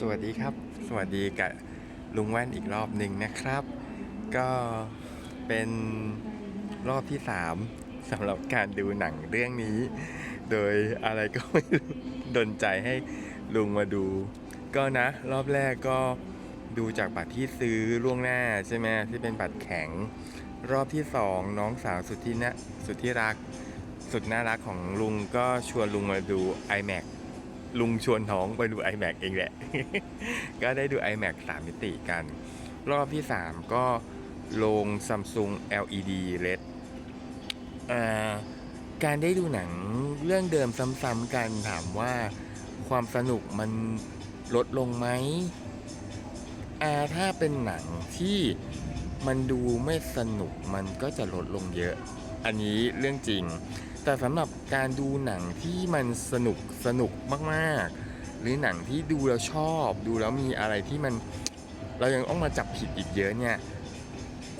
สวัสดีครับ สวัสดีกับลุงแว่นอีกรอบหนึ่งนะครับ ก็เป็นรอบที่3สำหรับการดูหนังเรื่องนี้ โดยอะไรก็ไม่รู้ดนใจให้ลุงมาดู ก็นะ รอบแรกก็ดูจากบัตรที่ซื้อล่วงหน้าใช่ไหมที่เป็นบัตรแข็ง รอบที่สองน้องสาวสุดที่นะสุดที่รัก สุดน่ารักของลุงก็ชวนลุงมาดู iMac ลุงชวนน้องไปดู iMac เองแหละ ก็ได้ดู iMac 3 มิติกัน รอบที่ 3 ก็ลง Samsung LED LED การได้ดูหนังเรื่องเดิมซ้ำๆกันถามว่าความสนุกมันลดลงไหมอาถ้าเป็นหนังที่มันดูไม่สนุกมันก็จะลดลงเยอะ อันนี้เรื่องจริง แต่สำหรับการดูหนังที่มันสนุกสนุกมากๆ หรือหนังที่ดูแล้วชอบ ดูแล้วมีอะไรที่มันเรายังต้องมาจับผิดอีกเยอะเนี่ย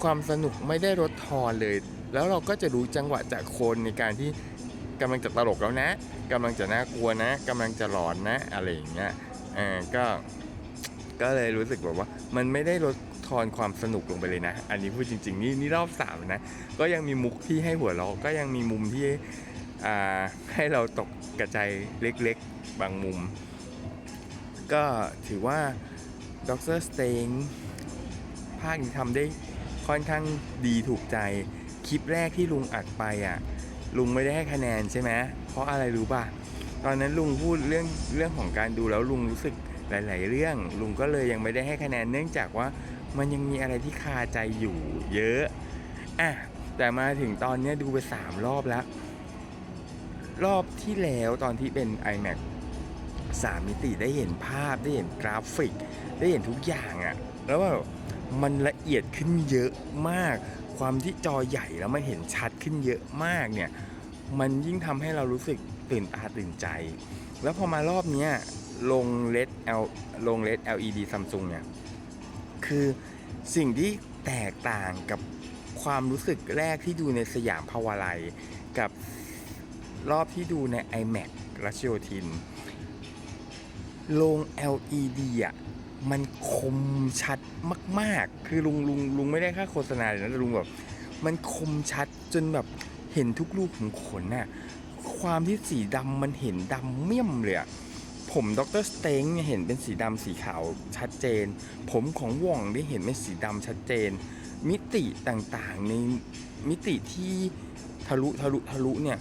ความสนุกไม่ได้ลดทอนเลย แล้วเราก็จะรู้จังหวะจากคนในการที่กำลังจะตลกแล้วนะกำลังจะน่ากลัวนะกำลังจะหลอนนะอะไรอย่างเงี้ยอ่าก็ก็เลยรู้สึกแบบว่ามันไม่ได้ลด ทอนความสนุกลงไปเลยนะ อันนี้พูดจริง ๆ นี่นี่รอบสามนะ ก็ยังมีมุกที่ให้หัวเราะก็ยังมีมุมที่ให้เราตกกระจายเล็กๆ บางมุม ก็ถือว่าด็อกเตอร์สเตงภาคนี้ทำได้ค่อนข้างดีถูกใจ คลิปแรกที่ลุงอัดไปอะ ลุงไม่ได้ให้คะแนนใช่ไหมเพราะอะไรรู้ป่ะ ตอนนั้นลุงพูดเรื่องเรื่องของการดูแล้วลุงรู้สึกหลาย ๆ เรื่อง ลุงก็เลยยังไม่ได้ให้คะแนนเนื่องจากว่า มันยังมีอะไรที่คาใจอยู่เยอะอะแต่มาถึงตอนนี้ดูไปสามรอบแล้ว รอบที่แล้วตอนที่เป็น iMac 3 มิติได้เห็นภาพได้เห็นกราฟิก ได้เห็นทุกอย่างอะ่ะแล้วว่ามันละเอียดขึ้นเยอะมาก ความที่จอใหญ่แล้วมันเห็นชัดขึ้นเยอะมากเนี่ย มันยิ่งทำให้เรารู้สึกตื่นตาตื่นใจ แล้วพอมารอบนี้ลง LED L ลง LED LED Samsung เนี่ย คือสิ่งที่แตกต่างกับความรู้สึกแรกที่ดูในสยามพาวาไลกับรอบที่ดูใน iMac รัชโยธินโรง LED อะมันคมชัดมาก ๆ คือลุงลุงลุงไม่ได้ค่าโฆษณาเลยนะแต่ลุงแบบมันคมชัดจนแบบเห็นทุกรูปของขนน่ะความที่สีดำมันเห็นดำเมี่ยมเลยอะ ผมดรสเต็งเนี่ยเห็นเป็นสีดำสีขาวชัดเจน ผมของว่องได้เห็นเป็นสีดำชัดเจน มิติต่างๆ ในมิติที่ทะลุทะลุทะลุเนี่ย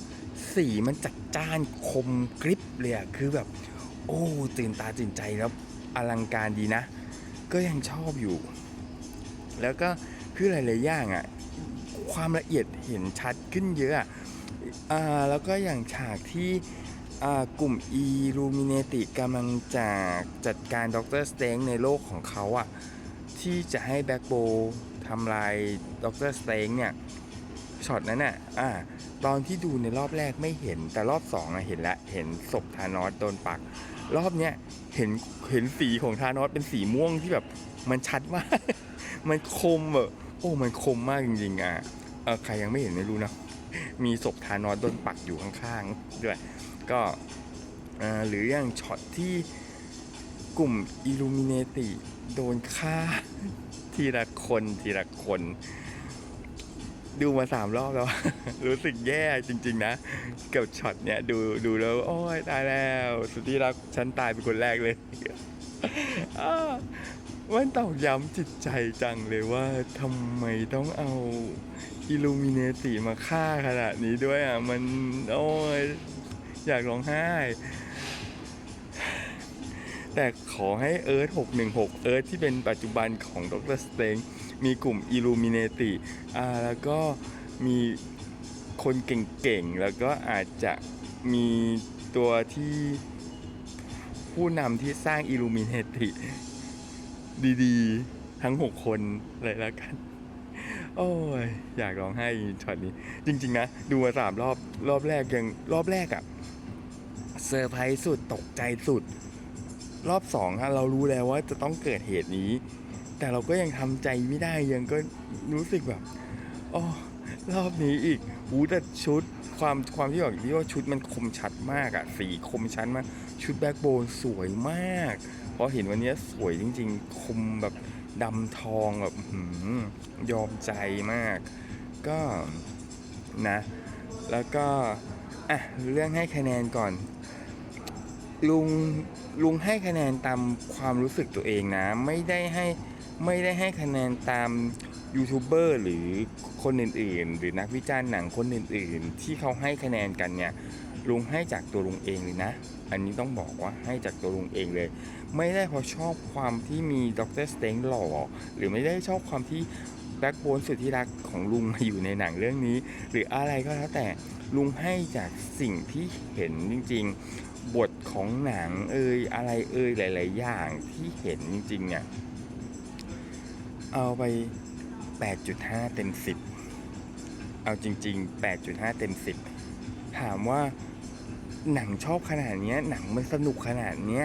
สีมันจัดจ้านคมกริบเลยอะคือแบบ โอ้ตื่นตาตื่นใจแล้วอลังการดีนะ ก็ยังชอบอยู่ แล้วก็คือหลายๆอย่างอะความละเอียดเห็นชัดขึ้นเยอะอะอ่าแล้วก็อย่างฉากที่ กลุ่ม Illuminati กำลังจะจัดการด็อกเตอร์สเตงในโลกของเขาอะที่จะให้แบ็กโบทำลายด็อกเตอร์สเตงเนี่ยช็อตนั้นอะอ่าตอนที่ดูในรอบแรกไม่เห็นแต่รอบสองอะเห็นแล้วเห็นศพธานอสโดนปัก รอบเนี้ยเห็นเห็นสีของธานอสเป็นสีม่วงที่แบบมันชัดมาก มันคมแบบโอ้มันคมมากจริงๆอะเออใครยังไม่เห็นไม่รู้นะมีศพธานอสโดนปักอยู่ข้างๆด้วย ก็หรืออย่างช็อตที่กลุ่มอิลูมิเนติโดนฆ่าทีละคนทีละคน ดูมาสามรอบแล้ว รู้สึกแย่จริง ๆ นะ เกับช็อตเนี้ยดูดูแล้ว โอ้ยตายแล้ว สุดที่รักฉันตายเป็นคนแรกเลยมันตอกย้ำจิตใจจังเลยว่าทำไมต้องเอาอิลูมิเนติมาฆ่าขนาดนี้ด้วยอะ มัน โอ้ย อยากร้องไห้ แต่ขอให้เอิร์ธ616 เอิร์ธที่เป็นปัจจุบันของดรสเตงมีกลุ่มอิลูมิเนติอ่าแล้วก็มีคนเก่งๆ แล้วก็อาจจะมีตัวที่ผู้นำที่สร้างอิลูมิเนติดีๆ ทั้ง 6 คนเลยแล้วกัน โอ้ย อยากร้องไห้ช็อตนี้ จริง ๆ นะ ดูมาสามรอบรอบแรกยังรอบแรกอะเซอร์ไพรส์สุดตกใจสุด รอบสองฮะเรารู้แล้วว่าจะต้องเกิดเหตุนี้ แต่เราก็ยังทำใจไม่ได้ยังก็รู้สึกแบบอ๋อรอบนี้อีกหูแต่ชุดความความที่บอกที่ว่าชุดมันคมชัดมากอะสีคมชัดมากชุดแบ็คโบนสวยมากเพราะเห็นวันนี้สวยจริง ๆ คมแบบดำทองแบบหือยอมใจมาก ก็นะ แล้วก็อะเรื่องให้คะแนนก่อน ลุงลุงให้คะแนนตามความรู้สึกตัวเองนะ ไม่ได้ให้ไม่ได้ให้คะแนนตามยูทูบเบอร์หรือคนอื่นๆ หรือนักวิจารณ์หนังคนอื่นๆ ที่เขาให้คะแนนกันเนี่ยลุงให้จากตัวลุงเองเลยนะ อันนี้ต้องบอกว่าให้จากตัวลุงเองเลย ไม่ได้เพราะชอบความที่มีด็อกเตอร์สเตงหล่อหรือไม่ได้ชอบความที่แบ็กโบนสุดที่รักของลุงมาอยู่ในหนังเรื่องนี้ หรืออะไรก็แล้วแต่ลุงให้จากสิ่งที่เห็นจริง ๆ บทของหนังเอ่ยอะไรเอ่ยหลาย ๆ อย่างที่เห็นจริง ๆ เนี่ย เอาไป 8.5 เต็ม 10 เอาจริง ๆ 8.5 เต็ม 10 ถามว่าหนังชอบขนาดนี้หนังมันสนุกขนาดนี้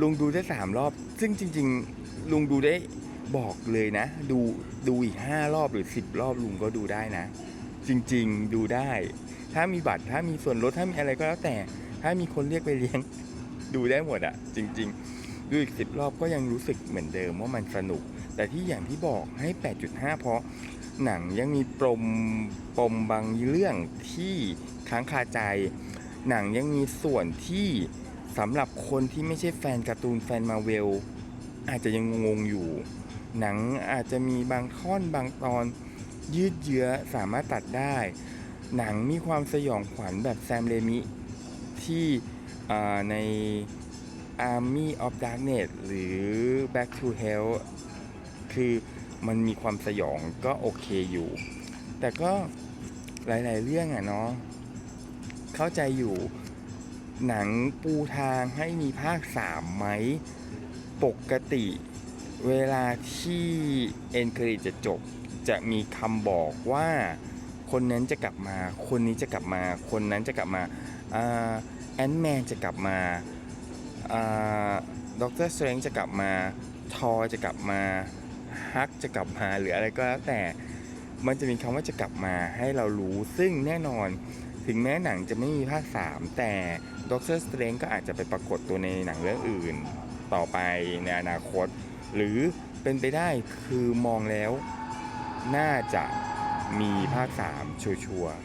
ลุงดูได้สามรอบ ซึ่งจริง ๆ ลุงดูได้บอกเลยนะ ดูดูอีกห้ารอบหรือสิบรอบลุงก็ดูได้นะ จริง ๆ ดูได้ ถ้ามีบัตรถ้ามีส่วนลดถ้ามีอะไรก็แล้วแต่ ถ้ามีคนเรียกไปเลี้ยง ดูได้หมดอะจริง ๆ ดูอีกสิบรอบก็ยังรู้สึกเหมือนเดิมว่ามันสนุก แต่ที่อย่างที่บอกให้ 8.5 เพราะหนังยังมีปมปมบางเรื่องที่ค้างคาใจ หนังยังมีส่วนที่สำหรับคนที่ไม่ใช่แฟนการ์ตูนแฟนมาเวลอาจจะยังงงอยู่ หนังอาจจะมีบางท่อนบางตอนยืดเยื้อสามารถตัดได้ หนังมีความสยองขวัญแบบแซมเรมิ ที่ใน Army of Darkness หรือ Back to Hell คือมันมีความสยองก็โอเคอยู่ แต่ก็หลาย ๆ เรื่องอะเนาะเข้าใจอยู่หนังปูทางให้มีภาค3ไหม ปกติเวลาที่เอ็นเคริจะจบจะมีคำบอกว่า คนนั้นจะกลับมา คนนี้จะกลับมา คนนั้นจะกลับมา แอนด์แมนจะกลับมาด็อกเตอร์สเตรนจะกลับมาทอจะกลับมาฮักจะกลับมาหรืออะไรก็แล้วแต่มันจะมีคำว่าจะกลับมาให้เรารู้ซึ่งแน่นอนถึงแม้หนังจะไม่มีภาค 3 แต่ด็อกเตอร์สเตรนก็อาจจะไปปรากฏตัวในหนังเรื่องอื่น ต่อไปในอนาคต หรือเป็นไปได้คือมองแล้วน่าจะมีภาค 3 ชัวร์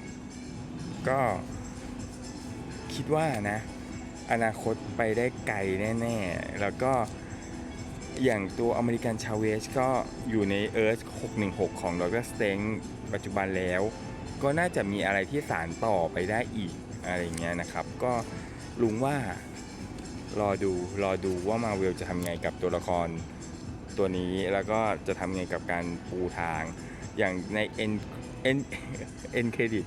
ก็ คิดว่านะ อนาคตไปได้ไกลแน่ ๆ แล้วก็อย่างตัวอเมริกันชาเวสก็อยู่ใน Earth 616 ของดรสเตงปัจจุบันแล้ว ก็น่าจะมีอะไรที่สารต่อไปได้อีกอะไรเงี้ยนะครับ ก็ลุงว่ารอดูรอดูว่ามาเวลจะทำไงกับตัวละครตัวนี้แล้วก็จะทำไงกับการปูทาง อย่างใน N N N credit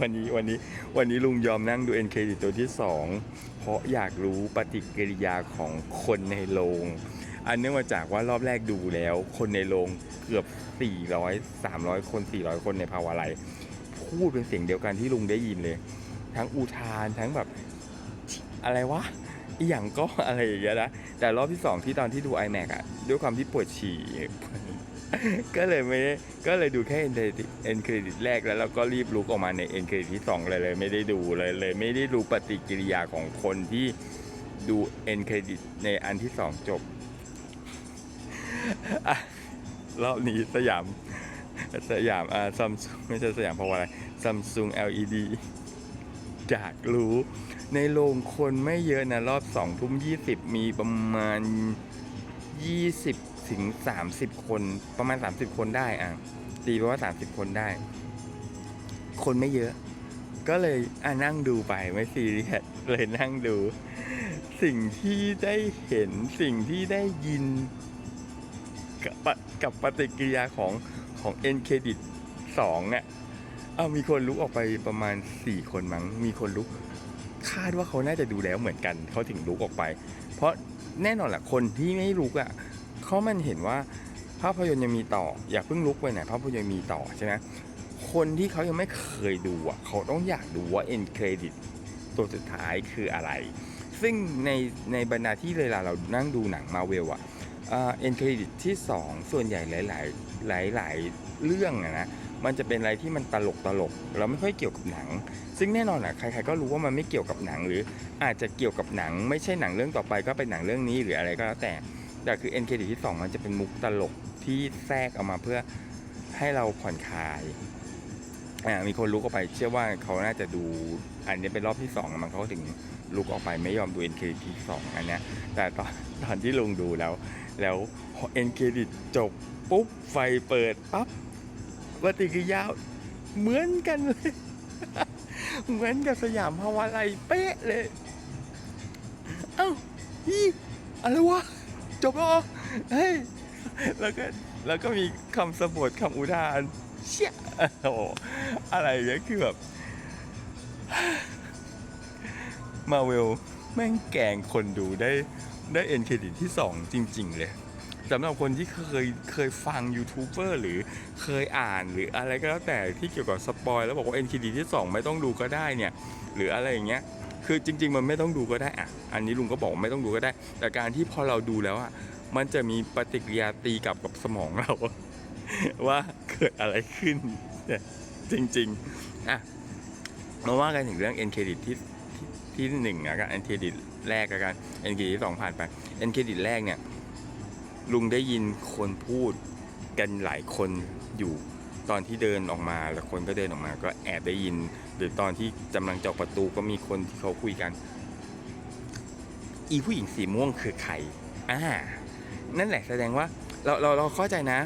วันนี้วันนี้วันนี้ลุงยอมนั่งดู N credit ตัวที่ 2 เพราะอยากรู้ปฏิกิริยาของคนในโรงอันเนื่องมาจากว่ารอบแรกดูแล้ว คนในโรงเกือบ 400 300 คน 400 คนในภาวะไรพูดเป็นเสียงเดียวกันที่ลุงได้ยินเลย ทั้งอุทานทั้งแบบอะไรวะอย่างก็อะไรอย่างเงี้ยนะแต่รอบที่ 2 ที่ตอนที่ดู iMac อะด้วยความที่ปวดฉี่ ก็เลยไม่ได้ก็เลยดูแค่เอ็นเครดิตแรกแล้วเราก็รีบลุกออกมาในเอ็นเครดิตที่2เลยเลยไม่ได้ดูเลยเลย ไม่ได้ดูปฏิกิริยาของคนที่ดูเอ็นเครดิตในอันที่ 2 จบรอบนี้สยามสยามอ่าซัมซุงไม่ใช่สยามเพราะว่าอะไรซัมซุง LED อยากรู้ในโรงคนไม่เยอะนะ รอบ2ทุ่ม20มีประมาณ20 ถึง 30 คนประมาณ 30 คนได้อะตีไปว่า 30 คนได้ คนไม่เยอะ ก็เลยอะนั่งดูไปไม่ซีเรียสเลยนั่งดู สิ่งที่ได้เห็นสิ่งที่ได้ยิน กับปะกับปฏิกิริยาของของเอ็นเครดิตสองเนี่ยเอามีคนลุกออกไปประมาณ 4 คนมั้งมีคนลุก คาดว่าเขาน่าจะดูแล้วเหมือนกันเขาถึงลุกออกไป เพราะแน่นอนแหละคนที่ไม่ลุกอะ เขามันเห็นว่าภาพยนตร์ยังมีต่อ อย่าเพิ่งลุกไปไหนภาพยนตร์มีต่อใช่ไหมคนที่เขายังไม่เคยดูอะเขาต้องอยากดูว่าเอ็นเครดิตตัวสุดท้ายคืออะไร ซึ่งในในบรรดาที่เวลาเรานั่งดูหนังมาเวลอะเอ็นเครดิตที่ 2 ส่วนใหญ่หลายๆหลายๆเรื่องนะมันจะเป็นอะไรที่มันตลกตลกแล้วไม่ค่อยเกี่ยวกับหนัง ซึ่งแน่นอนอะใครๆก็รู้ว่ามันไม่เกี่ยวกับหนังหรืออาจจะเกี่ยวกับหนัง ไม่ใช่หนังเรื่องต่อไปก็เป็นหนังเรื่องนี้หรืออะไรก็แล้วแต่ แต่คือเอ็นเครดิตที่สองมันจะเป็นมุกตลกที่แทรกเอามาเพื่อให้เราผ่อนคลายอ่ามีคนลุกออกไป เชื่อว่าเขาน่าจะดูอันนี้เป็นรอบที่สองมันเขาถึงลุกออกไปไม่ยอมดูเอ็นเครดิตที่สองอันเนี้ยแต่ตอนตอนที่ลงดูแล้ว แล้วพอเอ็นเครดิจบปุ๊บไฟเปิดปั๊บปฏิกิริยาเหมือนกันเลย เหมือนกับสยามภาวะไลยเป๊ะเลย เอ้าพี่อะไรวะ จบแล้วเหรอเฮ้ยแล้วก็แล้วก็มีคำสะบทคำอุทานเชี่ยโอ้โหอะไรอย่างเงี้ยคือแบบมาเวลแม่งแกงคนดูได้ได้เอ็นเครดิตที่ 2 จริง ๆ เลยสำหรับคนที่เคยเคยฟังยูทูบเบอร์หรือเคยอ่านหรืออะไรก็แล้วแต่ที่เกี่ยวกับสปอยแล้วบอกว่าเอ็นเครดิตที่ 2 ไม่ต้องดูก็ได้เนี่ย หรืออะไรอย่างเงี้ย คือจริง ๆ มันไม่ต้องดูก็ได้อะอันนี้ลุงก็บอกไม่ต้องดูก็ได้ แต่การที่พอเราดูแล้วอะมันจะมีปฏิกิริยาตีกลับกับสมองเรา ว่าเกิดอะไรขึ้นเนี่ยจริงๆอะมาว่ากันถึงเรื่อง end credit ที่ที่ที่หนึ่งนะกัน end credit แรกแล้วกัน end credit ที่สองผ่านไป end credit แรกเนี่ยลุงได้ยินคนพูดกันหลายคนอยู่ตอนที่เดินออกมาแล้วคนก็เดินออกมาก็แอบได้ยิน หรือตอนที่กำลังจะออกประตูก็มีคนที่เขาคุยกัน อีผู้หญิงสีม่วงคือใครอ่านั่นแหละแสดงว่าเราเราเราเข้าใจนะ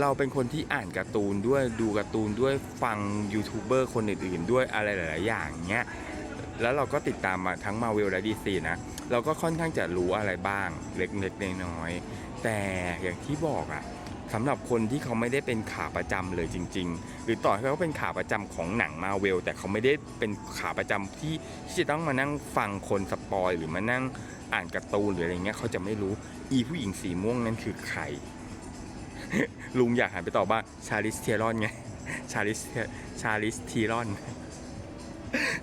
เราเป็นคนที่อ่านการ์ตูนด้วยดูการ์ตูนด้วยฟังยูทูบเบอร์คนอื่นๆ ด้วยอะไรหลายๆอย่างเงี้ยแล้วเราก็ติดตามมาทั้งมาเวลและดีซีนะ เราก็ค่อนข้างจะรู้อะไรบ้างเล็กๆน้อยๆแต่อย่างที่บอกอะ สำหรับคนที่เขาไม่ได้เป็นขาประจำเลยจริง ๆ หรือต่อให้เขาเป็นขาประจำของหนังมาเวลแต่เขาไม่ได้เป็นขาประจำที่ที่จะต้องมานั่งฟังคนสปอยหรือมานั่งอ่านการ์ตูนหรืออะไรเงี้ยเขาจะไม่รู้อีผู้หญิงสีม่วงนั้นคือใคร ลุงอยากหันไปตอบว่าชาลิสเทียรอนไงชาลิสชาลิสทีรอน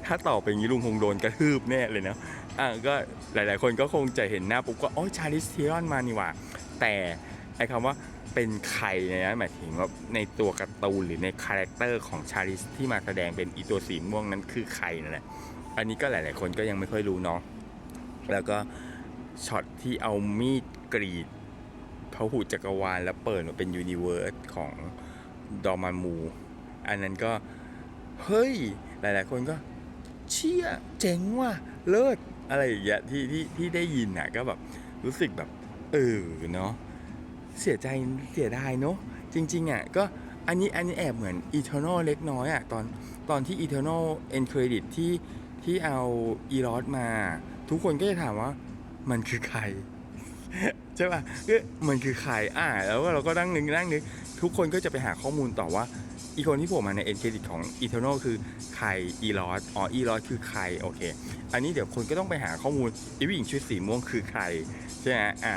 ถ้าตอบไปอย่างนี้ลุงคงโดนกระทืบแน่เลยเนาะอะก็หลาย ๆ คนก็คงจะเห็นหน้าปุ๊บก็อ๋อชาลิสทีรอนมานี่หว่าแต่ไอ้คำว่า เป็นใครเนี่ยนะหมายถึงว่าในตัวการ์ตูนหรือในคาแรคเตอร์ของชาลิสที่มาแสดงเป็นอีตัวสีม่วงนั้นคือใครนั่นแหละอันนี้ก็หลาย ๆ คนก็ยังไม่ค่อยรู้เนาะแล้วก็ช็อตที่เอามีดกรีดพระหูจักรวาลแล้วเปิดมาเป็นยูนิเวิร์สของดอมามู อันนั้นก็ เฮ้ย หลาย ๆ คนก็ เชี่ยเจ๋งว่ะเลิศอะไรอย่างเงี้ยที่ที่ที่ได้ยินน่ะก็แบบรู้สึกแบบเออเนาะ เสียใจเสียดายเนาะจริงๆอะก็อันนี้อันนี้แอบเหมือน Eternal เล็กน้อยอะตอนตอนที่ Eternal End Credit ที่ที่เอาอีรอสมา ทุกคนก็จะถามว่ามันคือใครใช่ป่ะก็มันคือใครอ่า แล้วเราก็นั่งนึกนั่งนึกทุกคนก็จะไปหาข้อมูลต่อว่า อีกคนที่ผล่มาในเอ็นเครดิตของ Eternal คือใครอีลอสอ๋ออีลอสคือใครโอเค อันนี้เดี๋ยวคนก็ต้องไปหาข้อมูลอีผู้หญิงชุดสีม่วงคือใครใช่ไหมอ่า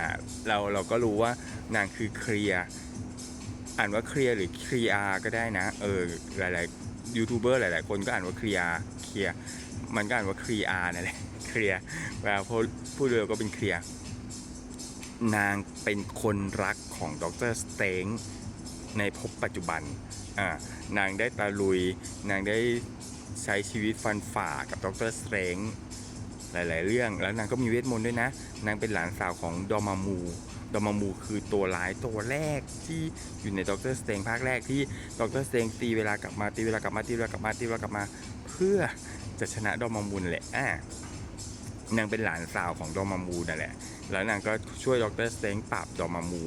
เราเราก็รู้ว่านางคือเคลียอ่านว่าเคลียหรือเคลียร์ก็ได้นะ เออหลายๆยูทูบเบอร์หลาย ๆ คนก็อ่านว่าเคลียเคลียมันก็อ่านว่าเคลียร์นั่นแหละเคลียร์เวลาพูดพูดเร็วก็เป็นเคลียนางเป็นคนรักของดรสเตงในภพปัจจุบัน นางได้ตะลุย นางได้ใช้ชีวิตฟันฝ่ากับดรสเตรงหลาย ๆ เรื่อง แล้วนางก็มีเวทมนต์ด้วยนะ นางเป็นหลานสาวของดอมามู ดอมามูคือตัวร้ายตัวแรกที่อยู่ในดรสเตรงภาคแรกที่ดรสเตรงตีเวลากลับมาตีเวลากลับมาตีเวลากลับมาตีเวลากลับมา เพื่อจะชนะดอมามูนแหละอ่านางเป็นหลานสาวของดอมามูนั่นแหละ แล้วนางก็ช่วยดรสเตรงปราบดอมามู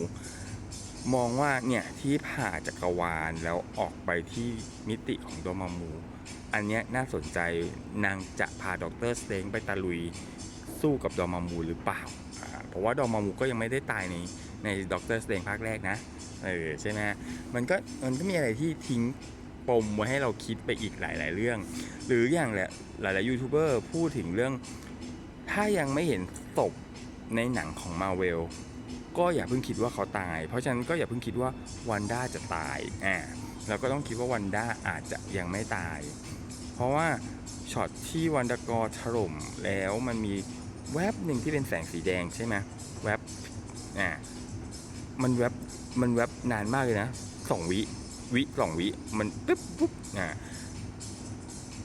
มองว่าเนี่ยที่ผ่าจักรวาลแล้วออกไปที่มิติของโดมามู อันเนี้ยน่าสนใจนางจะพาดรสเตงไปตะลุยสู้กับดอมามูหรือเปล่า เพราะว่าดอมามูก็ยังไม่ได้ตายในในดรสเตงภาคแรกนะ เออใช่ไหมมันก็มันก็มีอะไรที่ทิ้งปมไว้ให้เราคิดไปอีกหลาย ๆ เรื่อง หรืออย่างแหละหลาย ๆ ยูทูบเบอร์พูดถึงเรื่อง ถ้ายังไม่เห็นศพในหนังของมาเวล ก็อย่าเพิ่งคิดว่าเขาตาย เพราะฉะนั้นก็อย่าเพิ่งคิดว่าวันด้าจะตายอ่าเราก็ต้องคิดว่าวันด้าอาจจะยังไม่ตาย เพราะว่าช็อตที่วันดากอถล่มแล้วมันมีแวบหนึ่งที่เป็นแสงสีแดงใช่ไหมแวบอ่ามันแวบมันแวบนานมากเลยนะสองวิวิสองวิมันปึ๊บปุ๊บอะ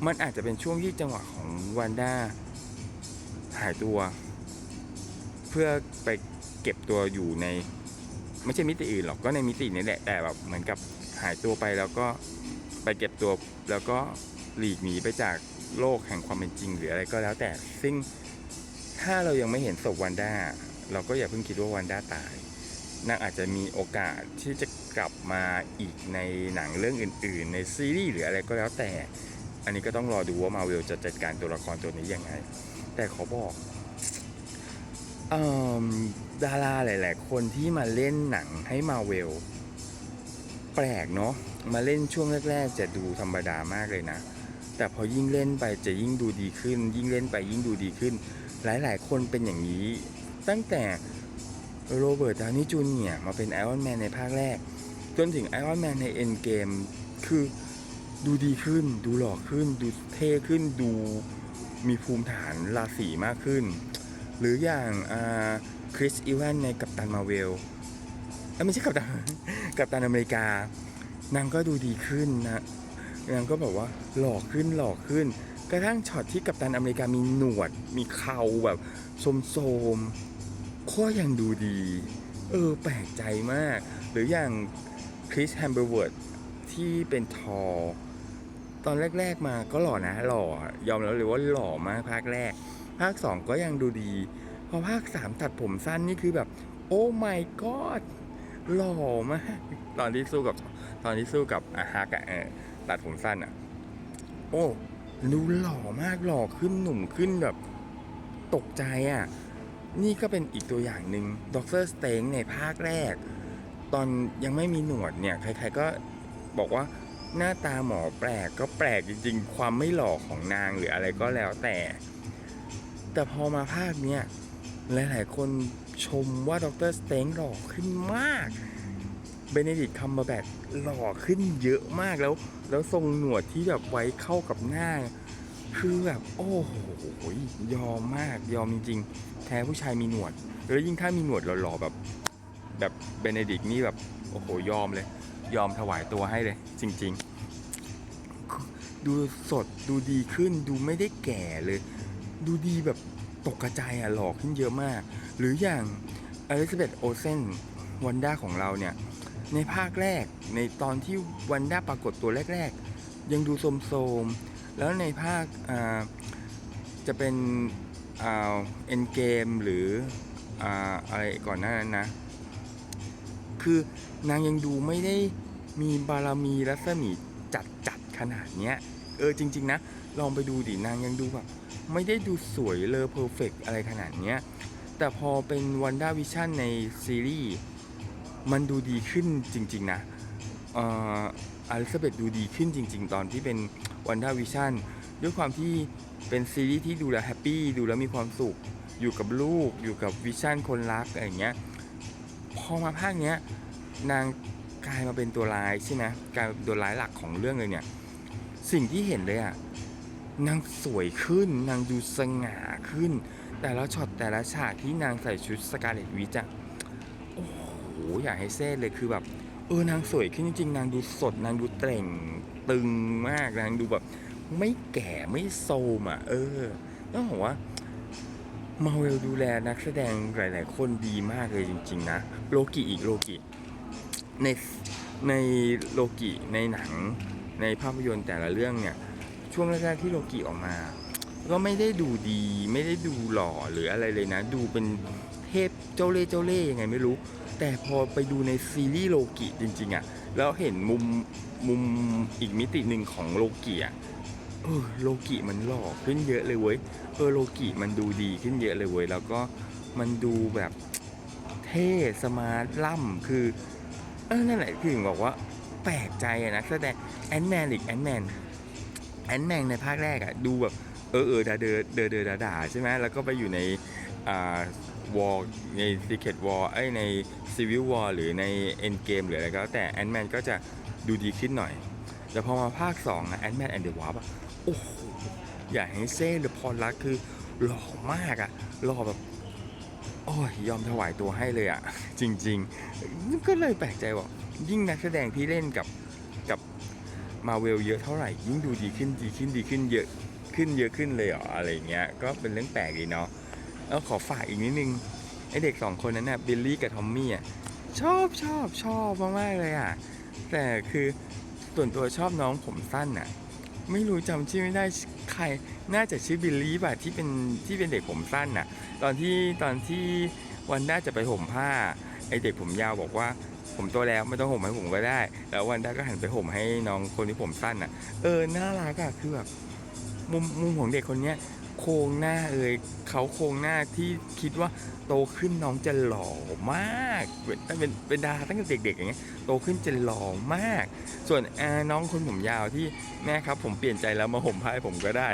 มันอาจจะเป็นช่วงที่จังหวะของวันด้าหายตัว เพื่อไป เก็บตัวอยู่ใน ไม่ใช่มิติอื่นหรอกก็ในมิตินี้แหละแต่แบบเหมือนกับหายตัวไปแล้วก็ไปเก็บตัวแล้วก็หลีกหนีไปจากโลกแห่งความเป็นจริงหรืออะไรก็แล้วแต่ซึ่งถ้าเรายังไม่เห็นศพวันด้าเราก็อย่าเพิ่งคิดว่าวันด้าตายนางอาจจะมีโอกาสที่จะกลับมาอีกในหนังเรื่องอื่น ๆ ในซีรีส์หรืออะไรก็แล้วแต่ อันนี้ก็ต้องรอดูว่ามาเวลจะจัดการตัวละครตัวนี้ยังไง แต่ขอบอก ดาราหลาย ๆ คนที่มาเล่นหนังให้มาเวล แปลกเนาะมาเล่นช่วงแรก ๆ จะดูธรรมดามากเลยนะ แต่พอยิ่งเล่นไปจะยิ่งดูดีขึ้น ยิ่งเล่นไปยิ่งดูดีขึ้น หลาย ๆ คนเป็นอย่างนี้ ตั้งแต่โรเบิร์ตดาวนี่จูเนียมาเป็นไอรอนแมนในภาคแรก จนถึงไอรอนแมนในเอ็นเกมคือดูดีขึ้น ดูหล่อขึ้น ดูเท่ขึ้นดูมีภูมิฐานราศีมากขึ้น หรืออย่างคริสอีแวนในกัปตันมาเวลไม่ใช่กัปตันกัปตันอเมริกา นางก็ดูดีขึ้นนะนางก็แบบว่าหล่อขึ้นหล่อขึ้น กระทั่งช็อตที่กัปตันอเมริกามีหนวด มีเข่าแบบโสมๆก็ยังดูดี เออ แปลกใจมาก หรืออย่างคริสแฮมเบอร์เวิร์ดที่เป็นทอ ตอนแรก ๆมาก็หล่อนะ หล่อยอมแล้วเลยว่าหล่อมากภาคแรก ภาค 2 ก็ยังดูดี พอภาค 3 ตัดผมสั้นนี่คือแบบ โอ้ my god หล่อมากตอนที่สู้กับตอนที่สู้กับอาฮักอะเออตัดผมสั้นอะโอ้ดูหล่อมากหล่อขึ้นหนุ่มขึ้นแบบตกใจอะ นี่ก็เป็นอีกตัวอย่างหนึ่งด็อกเตอร์สเตงในภาคแรก ตอนยังไม่มีหนวดเนี่ย ใครๆก็บอกว่าหน้าตาหมอแปลกก็แปลกจริงๆ ความไม่หล่อของนางหรืออะไรก็แล้วแต่ แต่พอมาภาคเนี้ยหลายๆคนชมว่าดรสเตงหล่อขึ้นมากเบเนดิกคัมเบอร์แบทหล่อขึ้นเยอะมากแล้ว แล้วทรงหนวดที่แบบไว้เข้ากับหน้า คือแบบโอ้โหยอมมากยอมจริงๆแท้ผู้ชายมีหนวด แล้วยิ่งถ้ามีหนวดหล่อๆแบบ แบบเบเนดิกนี่แบบโอ้โหยอมเลย ยอมถวายตัวให้เลย จริง ๆ ดูสดดูดีขึ้นดูไม่ได้แก่เลย ดูดีแบบตกกระจายอะหล่อขึ้นเยอะมาก หรืออย่างอลิซาเบธโอเซนวันด้าของเราเนี่ย ในภาคแรกในตอนที่วันด้าปรากฏตัวแรก ๆ ยังดูโสมๆ แล้วในภาคจะเป็นเอ็นเกมหรืออ่าอะไรก่อนหน้านั้นนะ คือนางยังดูไม่ได้มีบารมีรัศมีจัดจัดขนาดเนี้ย เออจริง ๆ นะ ลองไปดูดินางยังดูแบบ ไม่ได้ดูสวยเลอเพอร์เฟกอะไรขนาดเนี้ย แต่พอเป็นวันด้าวิชั่นในซีรีส์ มันดูดีขึ้นจริง ๆ นะอลิซาเบธดูดีขึ้นจริง ๆ ตอนที่เป็นวันด้าวิชั่นด้วยความที่เป็นซีรีส์ที่ดูแลแฮปปี้ดูแล้วมีความสุข อยู่กับลูก อยู่กับวิชั่นคนรักอะไรเงี้ยพอมาภาคเนี้ยนางกลายมาเป็นตัวร้ายใช่ไหมกลายเป็นตัวร้ายหลักของเรื่องเลยเนี่ย สิ่งที่เห็นเลยอะ นางสวยขึ้น นางดูสง่าขึ้น แต่ละช็อตแต่ละฉากที่นางใส่ชุดสกาเลตวิจอะโอ้โหอยากให้เซ่เลยคือแบบเออนางสวยขึ้นจริงๆนางดูสด นางดูเต่งตึงมากนางดูแบบ ไม่แก่ไม่โซมอะ เออต้องบอกว่ามาเวลดูแลนักแสดงหลาย ๆ คนดีมากเลยจริง ๆ นะ โลกิอีกโลกิในในโลกิในหนังในภาพยนตร์แต่ละเรื่องเนี่ย ช่วงแรกๆที่โลกิออกมา ก็ไม่ได้ดูดีไม่ได้ดูหล่อหรืออะไรเลยนะ ดูเป็นเทพเจ้าเล่เจ้าเล่ยังไงไม่รู้ แต่พอไปดูในซีรีส์โลกิจริงๆอะ่ะแล้วเห็นมุมมุมอีกมิติหนึ่งของโลกิอะเออโลกิมันหล่อขึ้นเยอะเลยเว้ยเออโลกิมันดูดีขึ้นเยอะเลยเว้ยแล้วก็มันดูแบบเท่สมาร์ทล่ำคือเออนั่นแหละคือถึงบอกว่าแปลกใจอะนะแสดงแอนแมนอีกแอนแมน แอนแมนในภาคแรกอะดูแบบเออเออดาเดอเดอเดอดาดาใช่ไหมแล้วก็ไปอยู่ในอ่าวอลในซีเค t วอลไอในซีวิ l วอลหรือในเอ็นเกมหรืออะไรก็แล้วแต่แอนแมนก็จะดูดีขึ้นหน่อย แต่พอมาภาค2อะแอนแมนแอนเดอะวาร์ปอะโอ้โหอยาให้เซ่หรือพอลักคือหล่อมากอะหล่อแบบโอ้ยยอมถวายตัวให้เลยอะจริง ๆ ก็เลยแปลกใจว่ายิ่งนักแสดงที่เล่นกับกับ มาเวลเยอะเท่าไหร่ยิ่งดูดีขึ้นดีขึ้นดีขึ้นเยอะขึ้นเยอะขึ้นเลยเหรออะไรเงี้ยก็เป็นเรื่องแปลกดีเนาะแล้วขอฝากอีกนิดนึงไอเด็กสองคนนั้นน่ะบิลลี่กับทอมมี่อะชอบชอบชอบมากๆเลยอะแต่คือส่วนตัวชอบน้องผมสั้นอะไม่รู้จำชื่อไม่ได้ใคร น่าจะชื่อบิลลี่ป่ะที่เป็นที่เป็นเด็กผมสั้นน่ะ ตอนที่ตอนที่วันด้าจะไปห่มผ้าไอเด็กผมยาวบอกว่า ผมโตแล้วไม่ต้องห่มให้ผมก็ได้ แล้ววันด้าก็หันไปห่มให้น้องคนที่ผมสั้นอะ เออน่ารักอะคือแบบมุมมุมของเด็กคนเนี้ยโครงหน้าเอ่ยเขาโครงหน้าที่คิดว่าโตขึ้นน้องจะหล่อมากเป็นเป็นเป็นดาราตั้งแต่เด็กๆอย่างเงี้ยโตขึ้นจะหล่อมาก ส่วนอาน้องคนผมยาวที่แม่ครับ ผมเปลี่ยนใจแล้วมาห่มผ้าให้ผมก็ได้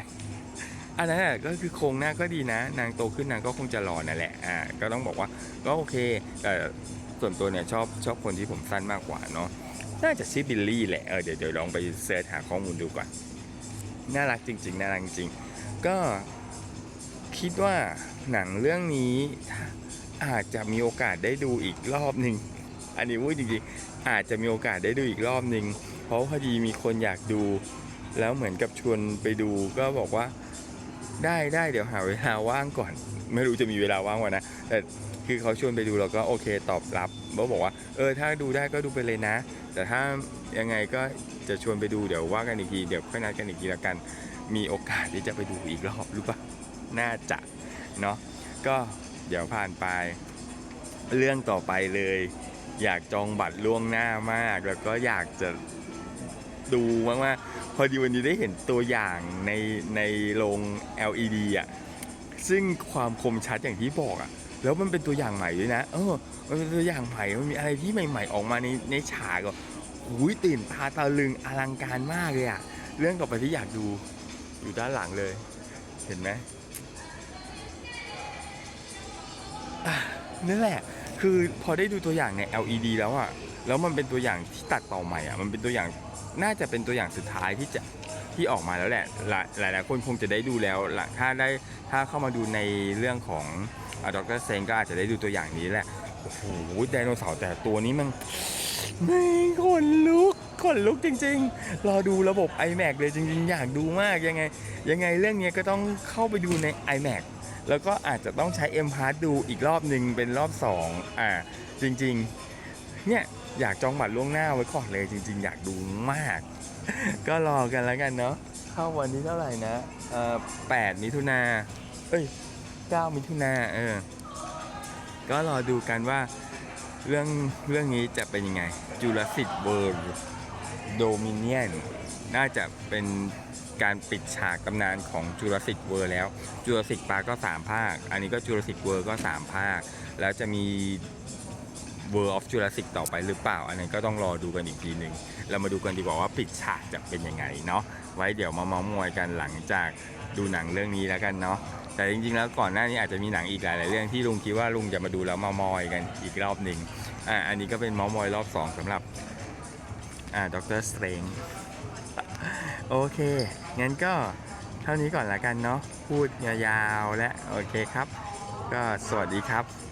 อันนั้นก็คือโครงหน้าก็ดีนะ นางโตขึ้นนางก็คงจะหล่อนั่นแหละอ่าก็ต้องบอกว่าก็โอเคแต่ ส่วนตัวเนี่ยชอบชอบคนที่ผมสั้นมากกว่าเนาะน่าจะชื่อบิลลี่แหละเออเดี๋ยวเดี๋ยวลองไปเสิร์ชหาข้อมูลดูก่อน น่ารักจริง ๆ น่ารักจริง ก็คิดว่าหนังเรื่องนี้อาจจะมีโอกาสได้ดูอีกรอบหนึ่งอันนี้พูดจริงๆอาจจะมีโอกาสได้ดูอีกรอบหนึ่งเพราะพอดีมีคนอยากดู แล้วเหมือนกับชวนไปดูก็บอกว่าได้ได้เดี๋ยวหาเวลาว่างก่อน ไม่รู้จะมีเวลาว่างวันนะแต่ คือเขาชวนไปดูเราก็โอเคตอบรับเขาบอกว่าเออถ้าดูได้ก็ดูไปเลยนะ แต่ถ้ายังไงก็จะชวนไปดูเดี๋ยวว่ากันอีกทีเดี๋ยวค่อยนัดกันอีกทีละกัน มีโอกาสที่จะไปดูอีกรอบหรือเปล่าน่าจะเนาะก็เดี๋ยวผ่านไปเรื่องต่อไปเลย อยากจองบัตรล่วงหน้ามาก แล้วก็อยากจะดูมากๆพอดีวันนี้ได้เห็นตัวอย่างในในโรง LED อะซึ่งความคมชัดอย่างที่บอกอะ แล้วมันเป็นตัวอย่างใหม่ด้วยนะ เออมันเป็นตัวอย่างใหม่ มันมีอะไรที่ใหม่ ๆ ออกมาในในฉากอะหุยตื่นตาตะลึงอลังการมากเลยอะ เรื่องต่อไปที่อยากดูอยู่ด้านหลังเลย เห็นไหมอะนั่นแหละ คือพอได้ดูตัวอย่างใน LED แล้วอะ แล้วมันเป็นตัวอย่างที่ตัดต่อใหม่อะ มันเป็นตัวอย่างน่าจะเป็นตัวอย่างสุดท้ายที่จะที่ออกมาแล้วแหละ หลายหลายคนคงจะได้ดูแล้วล่ะถ้าได้ถ้าเข้ามาดูในเรื่องของ ด็อกเตอร์เซงก็อาจจะได้ดูตัวอย่างนี้แหละ โอ้โหไดโนเสาร์แต่ตัวนี้มันไม่ขนลุกขนลุกจริง ๆ รอดูระบบ iMac เลยจริง ๆ อยากดูมากยังไง ยังไงเรื่องนี้ก็ต้องเข้าไปดูใน iMac แล้วก็อาจจะต้องใช้ M Pass ดูอีกรอบหนึ่งเป็นรอบ2อ่าจริง ๆ เนี่ยอยากจองบัตรล่วงหน้าไว้ก่อนเลยจริง ๆ อยากดูมาก ก็รอกันแล้วกันเนาะเข้าวันที่เท่าไหร่นะเอ่อแปดมิถุนาเอ้ย เก้ามิถุนาเออ ก็รอดูกันว่าเรื่องเรื่องนี้จะเป็นยังไง Jurassic World Dominion น่าจะเป็นการปิดฉากตำนานของ Jurassic World แล้ว Jurassic Park ก็ 3 ภาค อันนี้ก็ Jurassic World ก็ 3 ภาค แล้วจะมี World of Jurassic ต่อไปหรือเปล่า อันนั้นก็ต้องรอดูกันอีกทีหนึ่งเรามาดูกันดีกว่าว่าปิดฉากจะเป็นยังไงเนาะไว้เดี๋ยวมาเมาส์มอยกันหลังจากดูหนังเรื่องนี้แล้วกันเนาะ แต่จริงๆ แล้วก่อนหน้านี้อาจจะมีหนังอีกหลายๆเรื่องที่ลุงคิดว่าลุงจะมาดูแล้วมามอยกันอีกรอบหนึ่งอ่าอันนี้ก็เป็นมอมอยรอบสองสำหรับอ่าด็อกเตอร์สเตรนโอเคงั้นก็เท่านี้ก่อนละกันเนาะพูดยาวๆและโอเคครับ ก็สวัสดีครับ